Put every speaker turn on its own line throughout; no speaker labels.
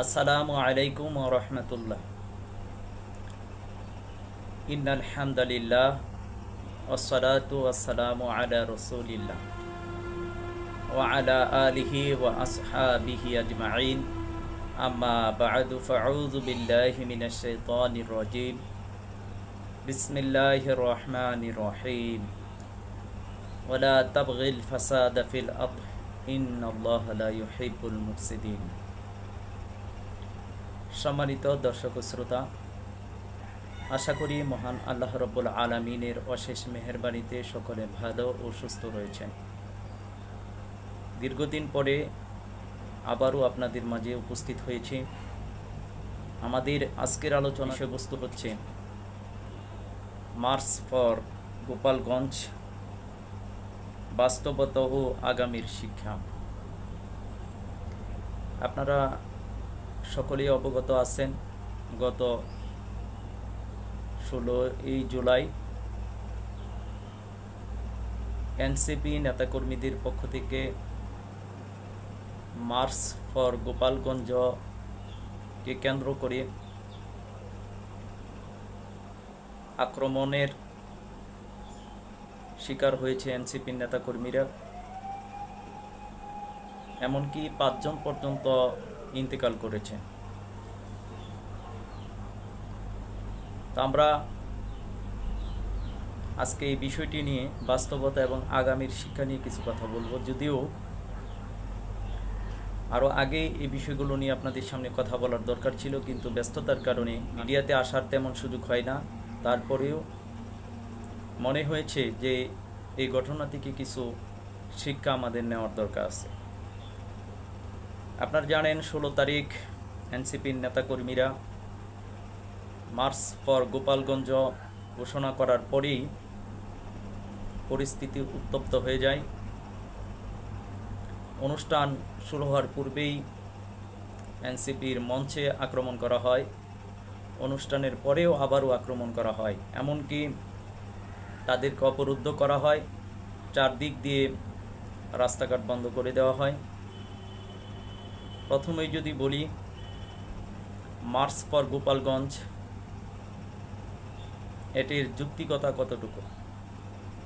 আসসালামু আলাইকুম রহমতুল্লাহ ইন্নাল হামদালিল্লাহ ওসলাতু আসসালামু আলা রসুলিল্লাহ وعلى آله وأصحابه أجمعين أما بعد فأعوذ بالله من الشيطان الرجيم بسم الله الرحمن الرحيم ولا تبغي الفساد في الأرض إن الله لا يحب المفسدين সম্মানিত দর্শক শ্রোতা, আশা করি মহান আল্লাহ রব্বুল আলমিনের অশেষ মেহরবানিতে সকলে ভালো ও সুস্থ রয়েছেন। দীর্ঘদিন পরে আবারও আপনাদের মাঝে উপস্থিত হয়েছে। আমাদের আজকের আলোচনা বিষয়বস্তু হচ্ছে মার্চ ফর গোপালগঞ্জ বাস্তবত ও আগামীর শিক্ষা। আপনারা সকলেই অবগত আছেন। গত ষোলোই জুলাই এনসিপি নেতাকর্মীদের পক্ষ থেকে মার্চ ফর গোপালগঞ্জকে কেন্দ্র করে আক্রমণের শিকার হয়েছে এনসিপির নেতাকর্মীরা। এমনকি পাঁচজন পর্যন্ত ইন্তেকাল করেছে। তো আমরা আজকে এই বিষয়টি নিয়ে বাস্তবতা এবং আগামীর শিক্ষা নিয়ে কিছু কথা বলব। যদিও আরও আগে এই বিষয়গুলো নিয়ে আপনাদের সামনে কথা বলার দরকার ছিল, কিন্তু ব্যস্ততার কারণে মিডিয়াতে আসার তেমন সুযোগ হয় না। তারপরেও মনে হয়েছে যে এই ঘটনা থেকে কিছু শিক্ষা আমাদের নেওয়ার দরকার আছে। আপনারা জানেন, ষোলো তারিখ এনসিপির নেতাকর্মীরা মার্চ ফর গোপালগঞ্জ ঘোষণা করার পরেই পরিস্থিতি উত্তপ্ত হয়ে যায়। অনুষ্ঠান শুরু হওয়ার পূর্বেই এনসিপির মঞ্চে আক্রমণ করা হয়। অনুষ্ঠানের পরেও আবারও আক্রমণ করা হয়। এমনকি তাদেরকে অবরুদ্ধ করা হয়। চারদিক দিয়ে রাস্তাঘাট বন্ধ করে দেওয়া হয়। প্রথমেই যদি বলি মার্চ ফর গোপালগঞ্জ, এটির যুক্তিকতা কতটুকু?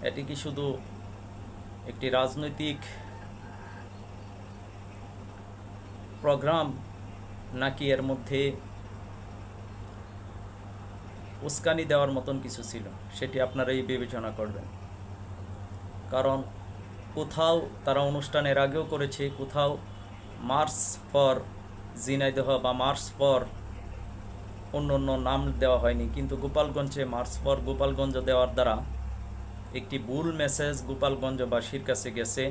এটি কি শুধু একটি রাজনৈতিক প্রোগ্রাম, নাকি এর মধ্যে উস্কানি দেওয়ার মতন কিছু ছিল? সেটি আপনারাই বিবেচনা করবেন। কারণ কোথাও তারা অনুষ্ঠানের আগেও করেছে, কোথাও মার্চ ফর জিনাইদহ বা মার্চ ফর অন্য অন্য নাম দেওয়া হয়নি, কিন্তু গোপালগঞ্জে মার্চ ফর গোপালগঞ্জ দেওয়ার দ্বারা একটি ভুল মেসেজ গোপালগঞ্জবাসীর কাছে গেছে,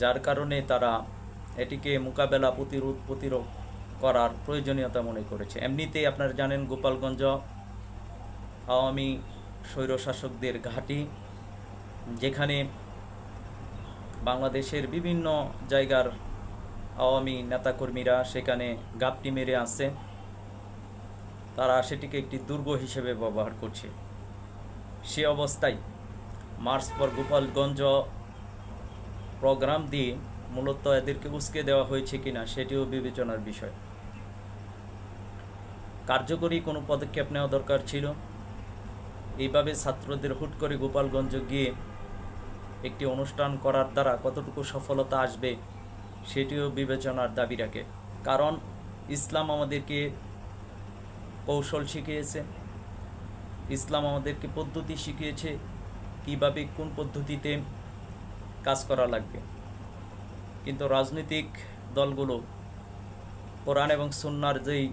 যার কারণে তারা এটিকে মোকাবেলা প্রতিরোধ প্রতিরোধ করার প্রয়োজনীয়তা মনে করেছে। এমনিতেই আপনারা জানেন গোপালগঞ্জ আওয়ামী স্বৈরশাসকদের ঘাঁটি, যেখানে বাংলাদেশের বিভিন্ন জায়গার আওয়ামী নেতাকর্মীরা সেখানে গাপটি মেরে আছে। তারা সেটিকে একটি দুর্গ হিসেবে ব্যবহার করছে। সে অবস্থায় মার্চ পর গোপালগঞ্জ প্রোগ্রাম দিয়ে মূলত এদেরকে উস্কে দেওয়া হয়েছে কিনা সেটিও বিবেচনার বিষয়। কার্যকরী কোনো পদক্ষেপ নেওয়া দরকার ছিল? এইভাবে ছাত্রদের হুট করে গোপালগঞ্জ গিয়ে একটি অনুষ্ঠান করার দ্বারা কতটুকু সফলতা আসবে সেটিও বিবেচনার দাবি রাখে। কারণ ইসলাম আমাদেরকে কৌশল শিখিয়েছে, ইসলাম আমাদেরকে পদ্ধতি শিখিয়েছে, কীভাবে কোন পদ্ধতিতে কাজ করা লাগবে। কিন্তু রাজনৈতিক দলগুলো, কোরআন এবং সুন্নার যেই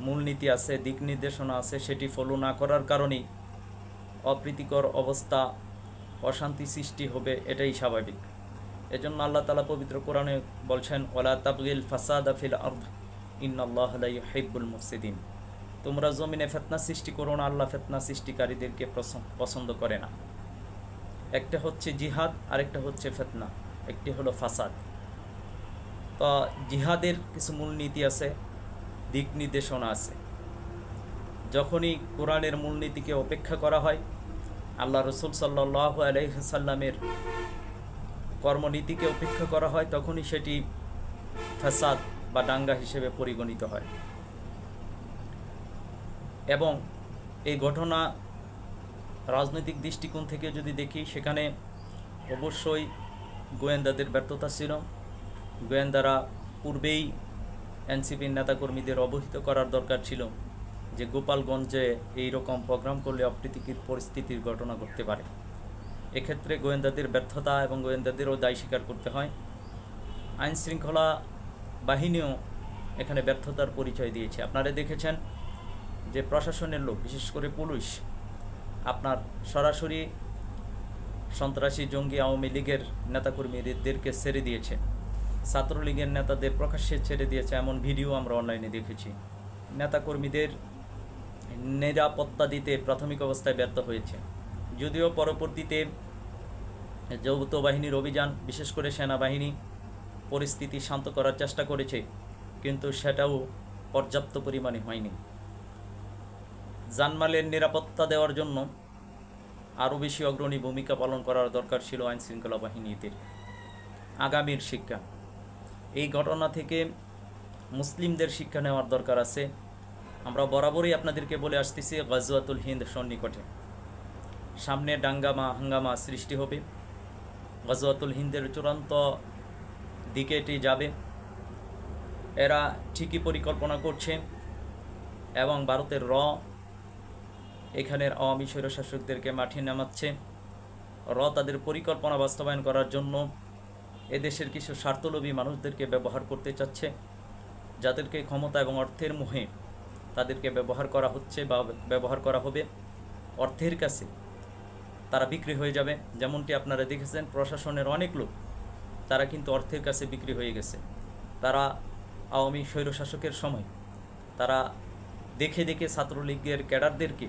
মূলনীতি আছে, দিক নির্দেশনা আছে, সেটি ফলো না করার কারণেই অপ্রীতিকর অবস্থা, অশান্তি সৃষ্টি হবে, এটাই স্বাভাবিক। এজন্য আল্লাহ তালা পবিত্র কোরআনে বলছেন ওলা তাবগিল ফাসাদ আফিল আর্দ ইন্নআল্লাহ হেব্বুল মুফসিদিন। তোমরা জমিনে ফেতনা সৃষ্টি করো না, আল্লাহ ফেতনা সৃষ্টিকারীদেরকে পছন্দ করে না। একটা হচ্ছে জিহাদ, আরেকটা হচ্ছে ফেতনা, একটি হলো ফাসাদ। তো জিহাদের কিছু মূলনীতি আছে, দিক নির্দেশনা আছে। যখনই কোরআনের মূলনীতিকে অপেক্ষা করা হয়, আল্লাহ রসুল সাল্লাহ আলহিসাল্লামের কর্মনীতিকে উপেক্ষা করা হয়, তখনই সেটি ফ্যাসাদ বা দাঙ্গা হিসেবে পরিগণিত হয়। এবং এই ঘটনা রাজনৈতিক দৃষ্টিকোণ থেকে যদি দেখি, সেখানে অবশ্যই গোয়েন্দাদের ব্যর্থতা ছিল। গোয়েন্দারা পূর্বেই এনসিপির নেতাকর্মীদের অবহিত করার দরকার ছিল যে গোপালগঞ্জে এই রকম প্রোগ্রাম করলে অপ্রীতিকর পরিস্থিতির ঘটনা ঘটতে পারে। এক্ষেত্রে গোয়েন্দাদের ব্যর্থতা এবং গোয়েন্দাদেরও দায় স্বীকার করতে হয়। আইন শৃঙ্খলা বাহিনীও এখানে ব্যর্থতার পরিচয় দিয়েছে। আপনারা দেখেছেন যে প্রশাসনের লোক, বিশেষ করে পুলিশ, আপনার সরাসরি সন্ত্রাসী, জঙ্গি, আওয়ামী লীগের নেতাকর্মীদেরকে ছেড়ে দিয়েছে। ছাত্রলীগের নেতাদের প্রকাশ্যে ছেড়ে দিয়েছে, এমন ভিডিও আমরা অনলাইনে দেখেছি। নেতাকর্মীদের নিরাপত্তা দিতে প্রাথমিক অবস্থায় ব্যর্থ হয়েছে। যদিও পরবর্তীতে যৌথ বাহিনীর অভিযান, বিশেষ করে সেনাবাহিনী, পরিস্থিতি শান্ত করার চেষ্টা করেছে, কিন্তু সেটাও পর্যাপ্ত পরিমাণে হয়নি। জানমালের নিরাপত্তা দেওয়ার জন্য আরও বেশি অগ্রণী ভূমিকা পালন করার দরকার ছিল আইন শৃঙ্খলা বাহিনীদের। আগামীর শিক্ষা। এই ঘটনা থেকে মুসলিমদের শিক্ষা নেওয়ার দরকার আছে। আমরা বরাবরই আপনাদেরকে বলে আসতেছি, গজওয়াতুল হিন্দ সন্নিকটে। সামনে ডাঙ্গামা, হাঙ্গামা সৃষ্টি হবে। গজওয়াতুল হিন্দের চূড়ান্ত দিকে এটি যাবে। এরা ঠিকই পরিকল্পনা করছে এবং ভারতের র এখানের আওয়ামী স্বৈরশাসকদেরকে মাঠে নামাচ্ছে। র তাদের পরিকল্পনা বাস্তবায়ন করার জন্য এদেশের কিছু স্বার্থলোভী মানুষদেরকে ব্যবহার করতে চাচ্ছে। যাদেরকে ক্ষমতা এবং অর্থের মুহে তাদেরকে ব্যবহার করা হচ্ছে বা ব্যবহার করা হবে। অর্থের কাছে তারা বিক্রি হয়ে যাবে। যেমনটি আপনারা দেখেছেন, প্রশাসনের অনেক লোক, তারা কিন্তু অর্থের কাছে বিক্রি হয়ে গেছে। তারা আওয়ামী স্বৈরশাসকের সময়, তারা দেখে দেখে ছাত্রলীগের ক্যাডারদেরকে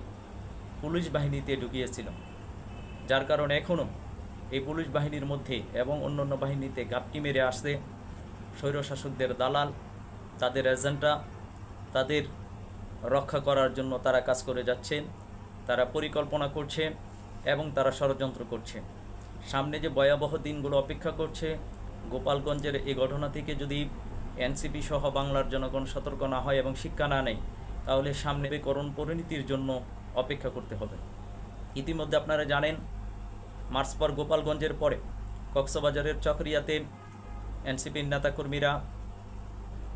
পুলিশ বাহিনীতে ঢুকিয়েছিল, যার কারণে এখনও এই পুলিশ বাহিনীর মধ্যে এবং অন্যান্য বাহিনীতে ঘাপটি মেরে আসছে স্বৈরশাসকদের দালাল, তাদের এজেন্টরা তাদের রক্ষা করার জন্য তারা কাজ করে যাচ্ছে তারা পরিকল্পনা করছে। এবং তারা ষড়যন্ত্র করছে। সামনে যে ভয়াবহ দিনগুলো অপেক্ষা করছে, গোপালগঞ্জের এই ঘটনা থেকে যদি এনসিপি সহ বাংলার জনগণ সতর্ক না হয় এবং শিক্ষা না নেয়, তাহলে সামনে করণ পরিণতির জন্য অপেক্ষা করতে হবে। ইতিমধ্যে আপনারা জানেন, মার্চ পর গোপালগঞ্জের পরে কক্সবাজারের চকরিয়াতে এনসিপির নেতাকর্মীরা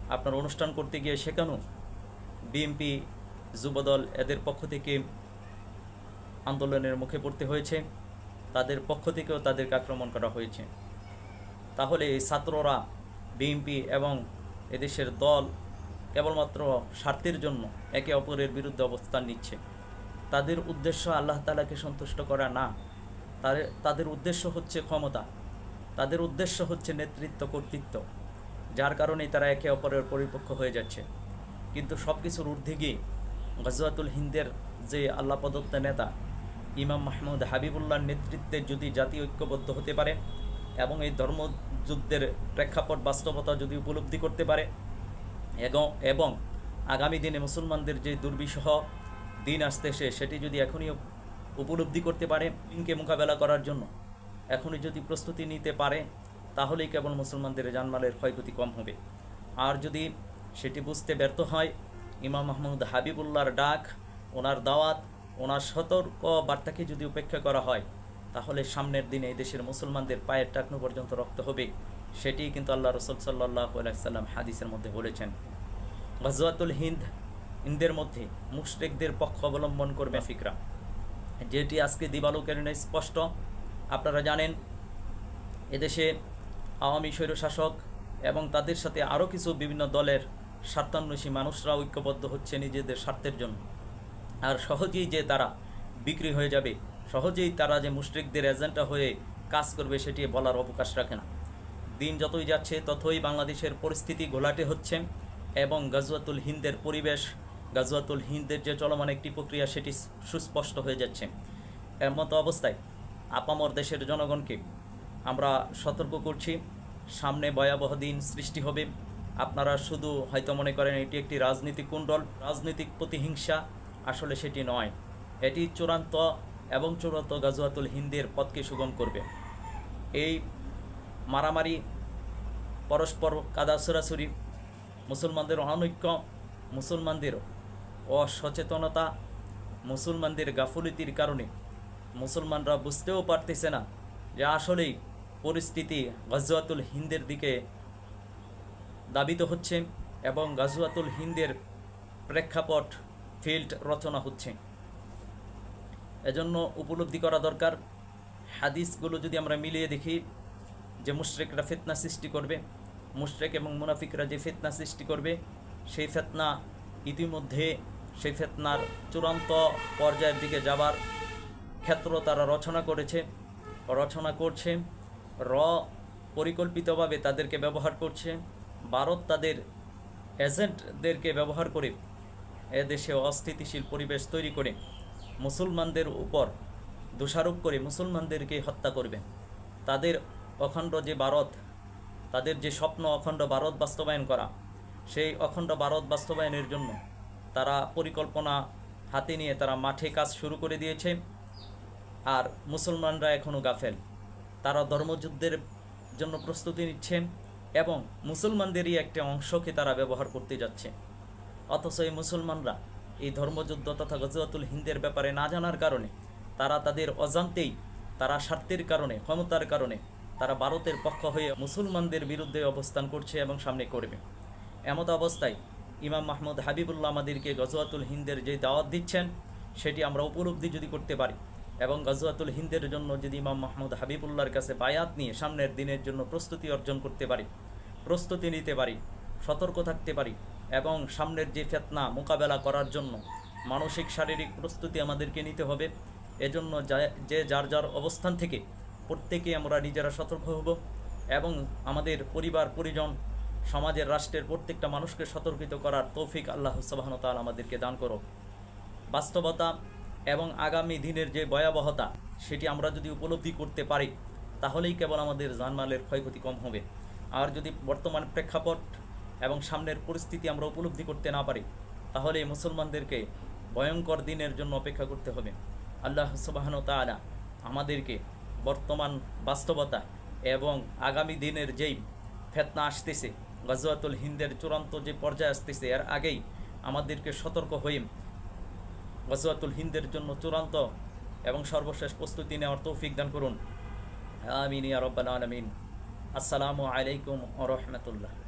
আপনার অনুষ্ঠান করতে গিয়ে সেখানেও বিএনপি, যুবদল এদের পক্ষ থেকে আন্দোলনের মুখে পড়তে হয়েছে। তাদের পক্ষ থেকেও তাদেরকে আক্রমণ করা হয়েছে। তাহলে এই ছাত্ররা, বিএনপি এবং এদেশের দল কেবলমাত্র স্বার্থের জন্য একে অপরের বিরুদ্ধে অবস্থান নিচ্ছে। তাদের উদ্দেশ্য আল্লাহ তালাকে সন্তুষ্ট করা না। তাদের তাদের উদ্দেশ্য হচ্ছে ক্ষমতা। তাদের উদ্দেশ্য হচ্ছে নেতৃত্ব, কর্তৃত্ব, যার কারণেই তারা একে অপরের পরিপক্ষ হয়ে যাচ্ছে। কিন্তু সব কিছুর ঊর্ধ্বে গিয়ে গজওয়াতুল হিন্দের যে আল্লাহ প্রদত্ত নেতা ইমাম মাহমুদ হাবিবুল্লাহর নেতৃত্বে যদি জাতি ঐক্যবদ্ধ হতে পারে এবং এই ধর্মযুদ্ধের প্রেক্ষাপট বাস্তবতা যদি উপলব্ধি করতে পারে এবং আগামী দিনে মুসলমানদের যে দুর্বিষহ দিন আসতেছে সেটি যদি এখনই উপলব্ধি করতে পারে দিনকে মোকাবেলা করার জন্য, এখনই যদি প্রস্তুতি নিতে পারে, তাহলেই কেবল মুসলমানদের জানমালের ক্ষয়ক্ষতি কম হবে। আর যদি সেটি বুঝতে ব্যর্থ হয়, ইমাম মাহমুদ হাবিবুল্লাহর ডাক, ওনার দাওয়াত ওনার সতর্ক বার্তাকে যদি উপেক্ষা করা হয়, তাহলে সামনের দিনে এই দেশের মুসলমানদের পায়ের টাকনো পর্যন্ত রক্ত হবে। সেটি কিন্তু আল্লাহ রসুল সাল্লাহ আলাইসাল্লাম হাদিসের মধ্যে বলেছেন। গজওয়াতুল হিন্দ, হিন্দের মধ্যে মুশরেকদের পক্ষ অবলম্বন করবে ফিকরা। যেটি আজকে দিবালোকের স্পষ্ট। আপনারা জানেন, এদেশে আওয়ামী স্বৈরশাসক এবং তাদের সাথে আরও কিছু বিভিন্ন দলের স্বার্থান্বেষী মানুষরা ঐক্যবদ্ধ হচ্ছে নিজেদের স্বার্থের জন্য। আর সহজেই যে তারা বিক্রি হয়ে যাবে, সহজেই তারা যে মুশরিকদের এজেন্টটা হয়ে কাজ করবে সেটি বলার অবকাশ রাখে না। দিন যতই যাচ্ছে, ততই বাংলাদেশের পরিস্থিতি ঘোলাটে হচ্ছে এবং গাজওয়াতুল হিন্দের পরিবেশ, গাজওয়াতুল হিন্দের যে চলমান একটি প্রক্রিয়া, সেটি সুস্পষ্ট হয়ে যাচ্ছে। এর মতো অবস্থায় আপামর দেশের জনগণকে আমরা সতর্ক করছি। সামনে ভয়াবহ দিন সৃষ্টি হবে। আপনারা শুধু হয়তো মনে করেন এটি একটি রাজনীতিক কুণ্ডল রাজনৈতিক প্রতিহিংসা আসলে সেটি নয়। এটি চূড়ান্ত এবং চূড়ান্ত গাজওয়াতুল হিন্দের পথকে সুগম করবে। এই মারামারি, পরস্পর কাদা সরাসরি মুসলমানদের অনৈক্য, মুসলমানদের অসচেতনতা, মুসলমানদের গাফুলিতির কারণে মুসলমানরা বুঝতেও পারতেছে না যে আসলেই পরিস্থিতি গজওয়াতুল হিন্দের দিকে দাবিত হচ্ছে এবং গাজওয়াতুল হিন্দের প্রেক্ষাপট ফিল্ড রচনা হচ্ছে। এজন্য উপলব্ধি করা দরকার। হাদিসগুলো যদি আমরা মিলিয়ে দেখি, যে মুশরেকরা ফেতনা সৃষ্টি করবে, মুশরেক এবং মুনাফিকরা যে ফেতনা সৃষ্টি করবে, সেই ফেতনা ইতিমধ্যে, সেই ফেতনার চূড়ান্ত পর্যায়ের দিকে যাবার ক্ষেত্র তারা রচনা করেছে। রচনা করছে র পরিকল্পিতভাবে তাদেরকে ব্যবহার করছে, ভারত তাদের এজেন্টদেরকে ব্যবহার করে এদেশে অস্থিতিশীল পরিবেশ তৈরি করে মুসলমানদের উপর দোষারোপ করে মুসলমানদেরকে হত্যা করবে তাদের অখণ্ড যে ভারত, তাদের যে স্বপ্ন অখণ্ড ভারত বাস্তবায়ন করা, সেই অখণ্ড ভারত বাস্তবায়নের জন্য তারা পরিকল্পনা হাতে নিয়ে তারা মাঠে কাজ শুরু করে দিয়েছে আর মুসলমানরা এখনও গাফেল। তারা ধর্মযুদ্ধের জন্য প্রস্তুতি নিচ্ছে এবং মুসলমানদেরই একটা অংশকে তারা ব্যবহার করতে যাচ্ছে। অথচ এই মুসলমানরা এই ধর্মযুদ্ধ তথা গজওয়াতুল হিন্দের ব্যাপারে না জানার কারণে, তারা তাদের অজান্তেই, তারা স্বার্থের কারণে, ক্ষমতার কারণে, তারা ভারতের পক্ষ হয়ে মুসলমানদের বিরুদ্ধে অবস্থান করছে এবং সামনে করবে। এমত অবস্থায় ইমাম মাহমুদ হাবিবুল্লাহ আমাদেরকে গজওয়াতুল হিন্দের যে দাওয়াত দিচ্ছেন, সেটি আমরা উপলব্ধি যদি করতে পারি এবং গজওয়াতুল হিন্দের জন্য যদি ইমাম মাহমুদ হাবিবুল্লাহর কাছে বায়াত নিয়ে সামনের দিনের জন্য প্রস্তুতি অর্জন করতে পারি, প্রস্তুতি নিতে পারি, সতর্ক থাকতে পারি এবং সামনের যে ফেতনা মোকাবেলা করার জন্য মানসিক, শারীরিক প্রস্তুতি আমাদেরকে নিতে হবে। এজন্য যে যার যার অবস্থান থেকে প্রত্যেকে আমরা নিজেরা সতর্ক হব এবং আমাদের পরিবার, পরিজন, সমাজের, রাষ্ট্রের প্রত্যেকটা মানুষকে সতর্কিত করার তৌফিক আল্লাহ সুবাহনতাল আমাদেরকে দান করো বাস্তবতা এবং আগামী দিনের যে ভয়াবহতা, সেটি আমরা যদি উপলব্ধি করতে পারি, তাহলেই কেবল আমাদের জানমালের ক্ষয়ক্ষতি কম হবে। আর যদি বর্তমান প্রেক্ষাপট এবং সামনের পরিস্থিতি আমরা উপলব্ধি করতে না পারি, তাহলে মুসলমানদেরকে ভয়ঙ্কর দিনের জন্য অপেক্ষা করতে হবে। আল্লাহ সুবাহন তালা আমাদেরকে বর্তমান বাস্তবতা এবং আগামী দিনের যেই ফেতনা আসতেছে, গজওয়াতুল হিন্দের চূড়ান্ত যে পর্যায়ে আসতেছে, এর আগেই আমাদেরকে সতর্ক হয়ে গজওয়াতুল হিন্দের জন্য চূড়ান্ত এবং সর্বশেষ প্রস্তুতি নেওয়ার তৌফিক দান করুন। আমিন ইয়া আলামিন। আসসালামু আলাইকুম রাহমাতুল্লাহ।